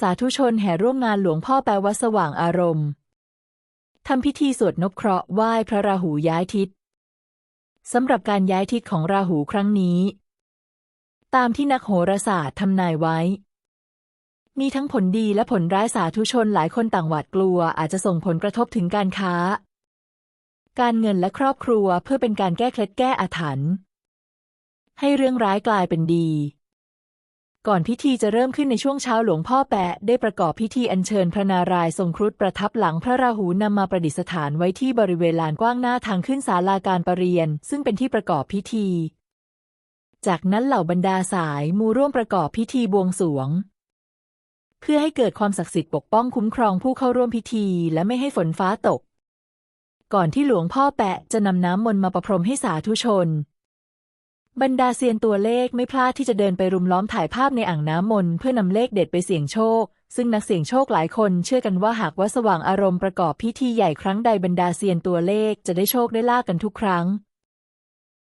สาธุชนแห่ร่วมงานหลวงพ่อแปลวัดสว่างอารมณ์ทำพิธีสวดนกเคราะห์ไหว้พระราหูย้ายทิศสำหรับการย้ายทิศของราหูครั้งนี้ ตามที่นักโหราศาสตร์ทำนายไว้ มีทั้งผลดีและผลร้ายสาธุชนหลายคนต่างหวาดกลัวอาจจะส่งผลกระทบถึงการค้า การเงินและครอบครัวเพื่อเป็นการแก้เคล็ดแก้อาถรรพ์ให้เรื่องร้ายกลายเป็นดี ก่อนพิธีจะเริ่มขึ้นในช่วงเช้าหลวงพ่อแปะได้ประกอบพิธีอัญเชิญพระนารายณ์ทรงครุฑประทับหลังพระราหูนำมาประดิษฐานไว้ที่บริเวณลานกว้างหน้าทางขึ้นศาลาการประเรียน ซึ่งเป็นที่ประกอบพิธี จากนั้นเหล่าบรรดาสายมูร่วมประกอบพิธีบวงสรวง เพื่อให้เกิดความศักดิ์สิทธิ์ปกป้องคุ้มครองผู้เข้าร่วมพิธีและไม่ให้ฝนฟ้าตก ก่อนที่หลวงพ่อแปะจะนำน้ำมนต์มาประพรมให้สาธุชน บรรดาเซียนตัวเลขไม่พลาดที่จะเดินไปรุมล้อมถ่ายภาพในอ่างน้ำมนต์เพื่อนำเลขเด็ดไปเสี่ยงโชค ซึ่งนักเสี่ยงโชคหลายคนเชื่อกันว่าหากว่าสว่างอารมณ์ประกอบพิธีใหญ่ครั้งใดบรรดาเซียนตัวเลขจะได้โชคได้ลาบกันทุกครั้ง